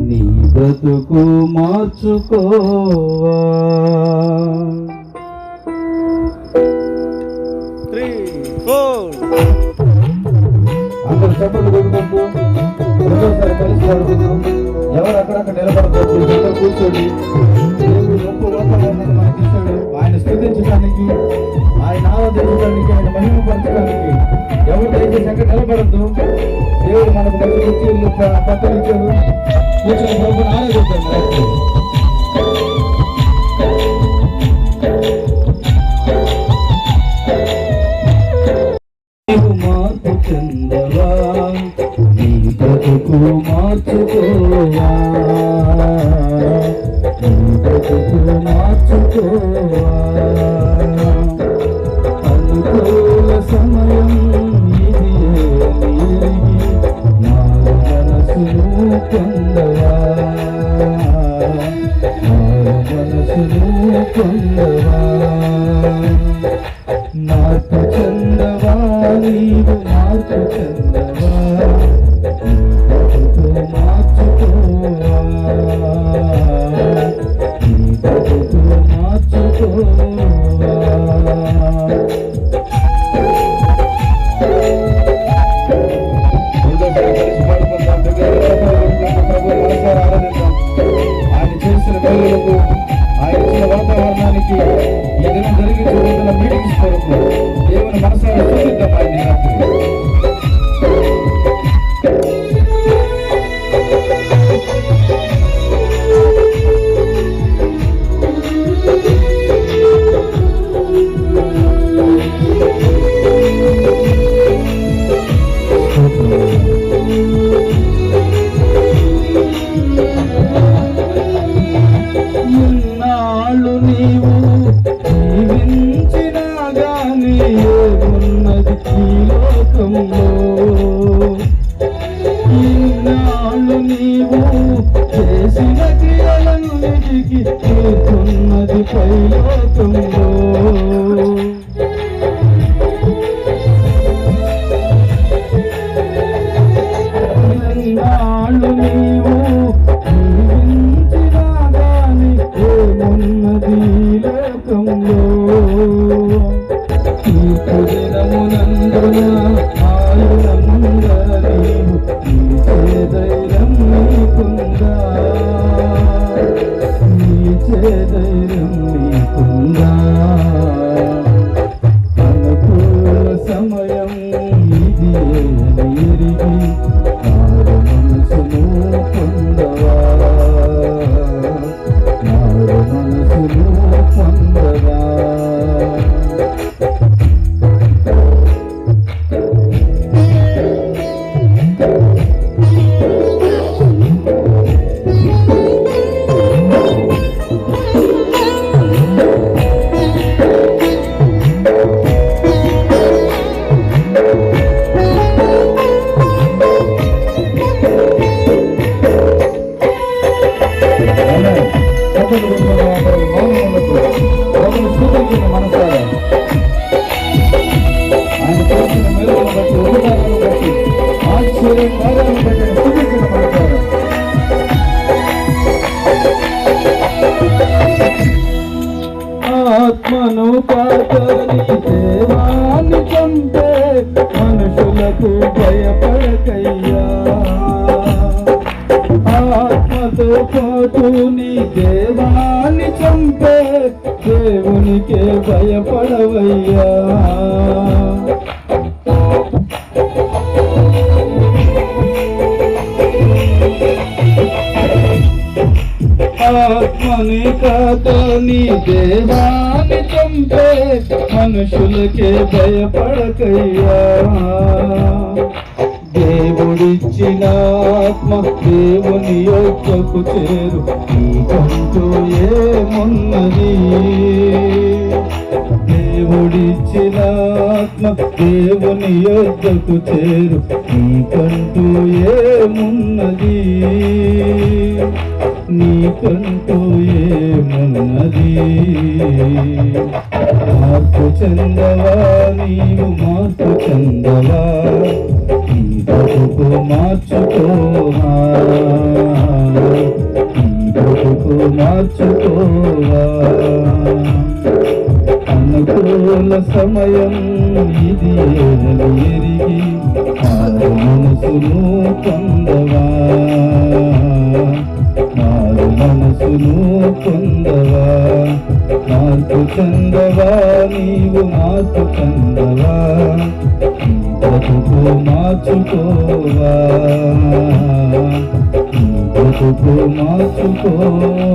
నీ బ్రతుకు మార్చుకోవా three four అందరు చెప్పలు కొట్టుకుంటూ రెండోసారి కలిసి పాడుకుందాం ఎవరు అక్కడక్కడ నిలబడతారు అందరూ కూర్చోండి దేవుడు గొప్ప వాతావరణాన్ని మనకి ఇస్తాడు ఆయన స్థుతించడానికి కూర్చొని ప్రభుని ఆరాధిద్దాం రాత్రి. మార్చుకోవా మార్చుకోవా మనసును పొందవా మార్పు చెందవా? నీవు మార్పు చెందవా? ధైర్యం నీకుందా? నీచే ధైర్యం ఆత్మను పాతని దేవాన్ని చంపే మనుషులకు భయపడకయ్యా ఆత్మతో పాటు నీ దేవాన్ని చంపే దేవునికే భయపడవయ్యా ఆత్మని కాతని దేవాన్ని చంపే మనుషులకే భయపడకయ్యా. దేవుడిచ్చిన ఆత్మ దేవుని యొక్కకు చేరు. నీకంటూ ఏమున్నది? దేవుడిచ్చిన ఆత్మ దేవుని యొక్కకు చేరు. నీకంటూ ఏమున్నది? నీకంటూ ఏమున్నది? మార్పు చెందవా నీవు? మార్పు చెందవా? నీ మార్చుకోవా? ఈ మార్చుకోవా? అనుకూల సమయం ఇది ఎరిగి మారు మనసును పొందవా? మనసును పొందవా మార్పు చెందవా? నీవు మార్పు చెందవా? ఈ బ్రతుకు మార్చుకోవా? ఈ బ్రతుకు మార్చుకోవా?